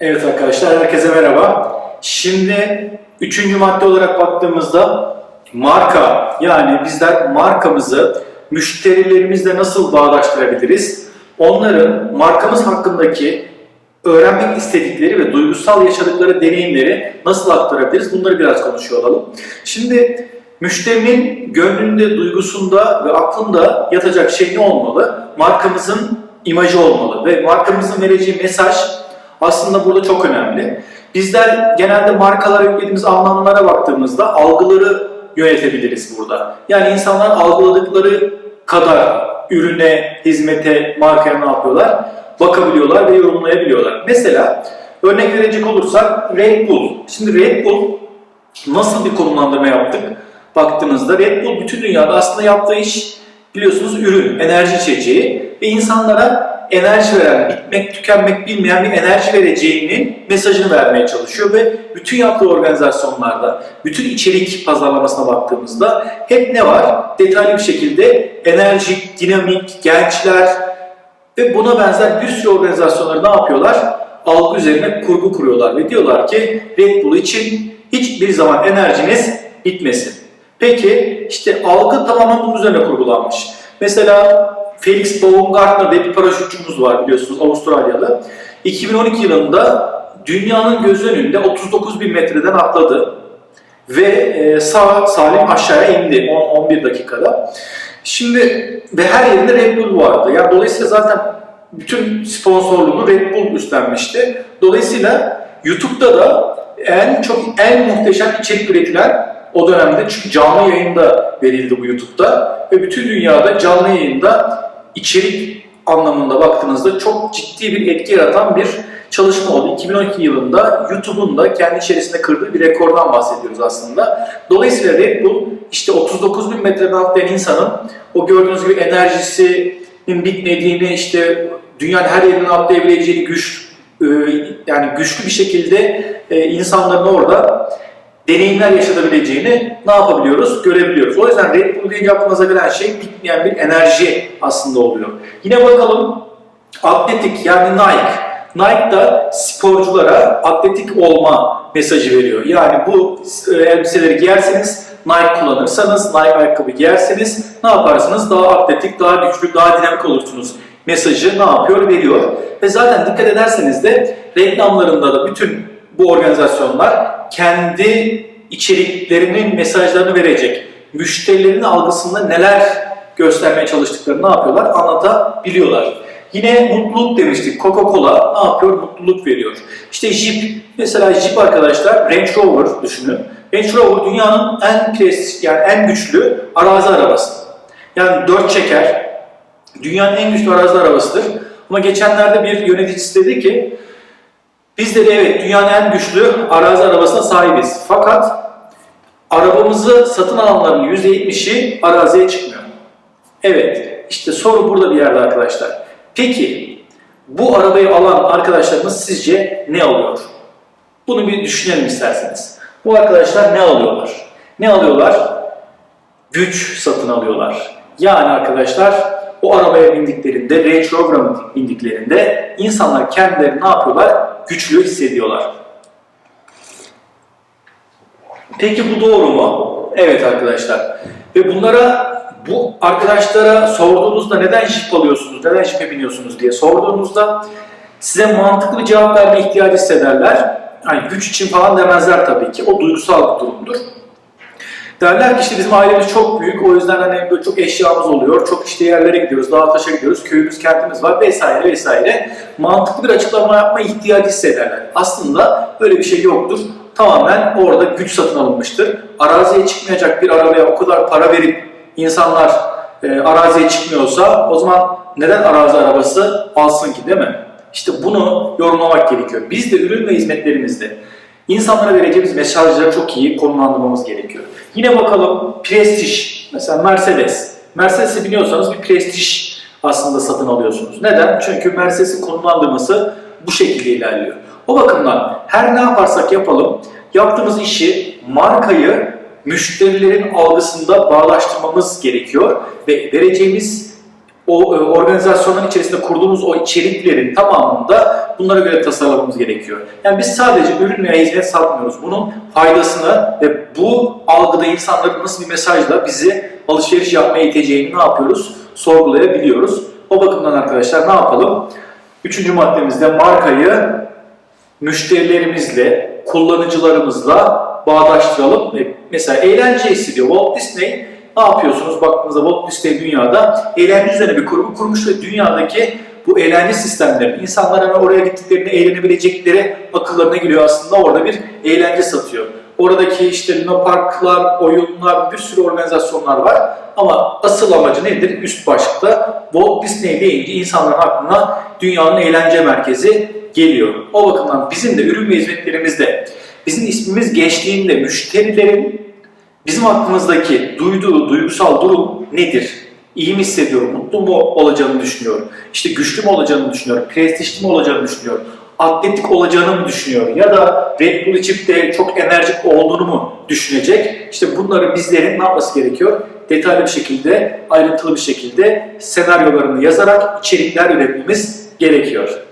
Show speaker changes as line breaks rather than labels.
Evet arkadaşlar herkese merhaba. Şimdi üçüncü madde olarak baktığımızda marka yani bizler markamızı müşterilerimizle nasıl bağdaştırabiliriz? Onların markamız hakkındaki öğrenmek istedikleri ve duygusal yaşadıkları deneyimleri nasıl aktarabiliriz? Bunları biraz konuşuyor olalım. Şimdi müşterinin gönlünde, duygusunda ve aklında yatacak şey ne olmalı? Markamızın imajı olmalı ve markamızın vereceği mesaj aslında burada çok önemli. Bizler genelde markalara yüklediğimiz anlamlara baktığımızda algıları yönetebiliriz burada. Yani insanlar algıladıkları kadar ürüne, hizmete, markaya ne yapıyorlar? Bakabiliyorlar ve yorumlayabiliyorlar. Mesela örnek verecek olursak Red Bull. Şimdi Red Bull nasıl bir konumlandırma yaptık? Baktığınızda Red Bull bütün dünyada aslında yaptığı iş biliyorsunuz ürün, enerji içeceği ve insanlara enerji veren, bitmek, tükenmek bilmeyen bir enerji vereceğinin mesajını vermeye çalışıyor ve bütün yaptığı organizasyonlarda, bütün içerik pazarlamasına baktığımızda hep ne var? Detaylı bir şekilde enerjik, dinamik, gençler ve buna benzer bir sürü organizasyonları ne yapıyorlar? Algı üzerine kurgu kuruyorlar ve diyorlar ki Red Bull için hiçbir zaman enerjiniz bitmesin. Peki işte algı tamamen bunun üzerine kurgulanmış. Mesela Felix Baumgartner diye bir paraşütçümüz var biliyorsunuz Avustralyalı. 2012 yılında dünyanın göz önünde 39 bin metreden atladı ve e, sağ salim aşağıya indi 10-11 dakikada. Şimdi ve her yerinde Red Bull vardı. Yani dolayısıyla zaten bütün sponsorluğunu Red Bull üstlenmişti. Dolayısıyla YouTube'da da en çok en muhteşem içerik üretilen o dönemde çünkü canlı yayında verildi bu YouTube'da ve bütün dünyada canlı yayında içerik anlamında baktığınızda çok ciddi bir etki yaratan bir çalışma oldu. 2012 yılında YouTube'un da kendi içerisinde kırdığı bir rekordan bahsediyoruz aslında. Dolayısıyla Red Bull işte 39 bin metreden atlayan insanın o gördüğünüz gibi enerjisinin bitmediğini işte dünyanın her yerinden atlayabileceğini güç e, yani güçlü bir şekilde e, insanların orada deneyimler yaşatabileceğini ne yapabiliyoruz? Görebiliyoruz. O yüzden Red Bull deyince aklımıza gelen şey bitmeyen bir enerji aslında oluyor. Yine bakalım atletik yani Nike. Nike da sporculara atletik olma mesajı veriyor. Yani bu e, elbiseleri giyerseniz, Nike kullanırsanız, Nike ayakkabı giyerseniz ne yaparsınız? Daha atletik, daha güçlü, daha dinamik olursunuz mesajı ne yapıyor? Veriyor. Ve zaten dikkat ederseniz de reklamlarında da bütün bu organizasyonlar kendi içeriklerinin mesajlarını verecek. Müşterilerin algısında neler göstermeye çalıştıklarını ne yapıyorlar? Anlatabiliyorlar. Yine mutluluk demiştik. Coca-Cola ne yapıyor? Mutluluk veriyor. İşte Jeep. Mesela Jeep arkadaşlar Range Rover düşünün. Range Rover dünyanın en prestij, yani en güçlü arazi arabası. Yani dört çeker. Dünyanın en güçlü arazi arabasıdır. Ama geçenlerde bir yöneticisi dedi ki biz de evet dünyanın en güçlü arazi arabasına sahibiz. Fakat arabamızı satın alanların %70'i araziye çıkmıyor. Evet, işte soru burada bir yerde arkadaşlar. Peki bu arabayı alan arkadaşlarımız sizce ne alıyor? Bunu bir düşünelim isterseniz. Bu arkadaşlar ne alıyorlar? Ne alıyorlar? Güç satın alıyorlar. Yani arkadaşlar o arabaya bindiklerinde, Range Rover'a bindiklerinde insanlar kendilerini ne yapıyorlar? Güçlü hissediyorlar. Peki bu doğru mu? Evet arkadaşlar. Ve bunlara bu arkadaşlara sorduğunuzda neden jip alıyorsunuz, neden jipe biniyorsunuz diye sorduğunuzda size mantıklı cevap verme ihtiyacı hissederler. Hani güç için falan demezler tabii ki. O duygusal bir durumdur. Derler ki işte bizim ailemiz çok büyük, o yüzden hani böyle çok eşyamız oluyor, çok işte yerlere gidiyoruz, dağa taşa gidiyoruz, köyümüz, kentimiz var vesaire vesaire. Mantıklı bir açıklama yapma ihtiyacı hissederler. Aslında böyle bir şey yoktur. Tamamen orada güç satın alınmıştır. Araziye çıkmayacak bir arabaya o kadar para verip insanlar e, araziye çıkmıyorsa o zaman neden arazi arabası alsın ki değil mi? İşte bunu yorumlamak gerekiyor. Biz de ürün ve hizmetlerimizde insanlara vereceğimiz mesajları çok iyi konumlandırmamız gerekiyor. Yine bakalım prestij. Mesela Mercedes. Mercedes'i biliyorsanız bir prestij aslında satın alıyorsunuz. Neden? Çünkü Mercedes'in konumlandırması bu şekilde ilerliyor. O bakımdan her ne yaparsak yapalım yaptığımız işi, markayı müşterilerin algısında bağlaştırmamız gerekiyor ve vereceğimiz o e, organizasyonların içerisinde kurduğumuz o içeriklerin tamamında bunlara göre tasarlamamız gerekiyor. Yani biz sadece ürün veya hizmet satmıyoruz. Bunun faydasını ve bu algıda insanların nasıl bir mesajla bizi alışveriş yapmaya iteceğini ne yapıyoruz? Sorgulayabiliyoruz. O bakımdan arkadaşlar ne yapalım? Üçüncü maddemizde markayı müşterilerimizle, kullanıcılarımızla bağdaştıralım. E, Mesela eğlence hissediyor. Walt Disney ne yapıyorsunuz? Baktığınızda Walt Disney dünyada eğlence üzerine bir kurumu kurmuş ve dünyadaki bu eğlence sistemleri, insanlar hani oraya gittiklerinde eğlenebilecekleri akıllarına geliyor aslında orada bir eğlence satıyor. Oradaki işte Parklar, oyunlar, bir sürü organizasyonlar var. Ama asıl amacı nedir? Üst başlıkta Walt Disney deyince insanların aklına dünyanın eğlence merkezi geliyor. O bakımdan bizim de ürün ve hizmetlerimizde bizim ismimiz geçtiğinde müşterilerin bizim aklımızdaki duyduğu duygusal durum nedir? İyi mi hissediyorum, mutlu mu olacağını düşünüyorum, işte güçlü mü olacağını düşünüyorum, prestijli mi olacağını düşünüyorum, atletik olacağını mı düşünüyor ya da Red Bull içip de çok enerjik olduğunu mu düşünecek? İşte bunları bizlerin ne yapması gerekiyor? Detaylı bir şekilde, ayrıntılı bir şekilde senaryolarını yazarak içerikler üretmemiz gerekiyor.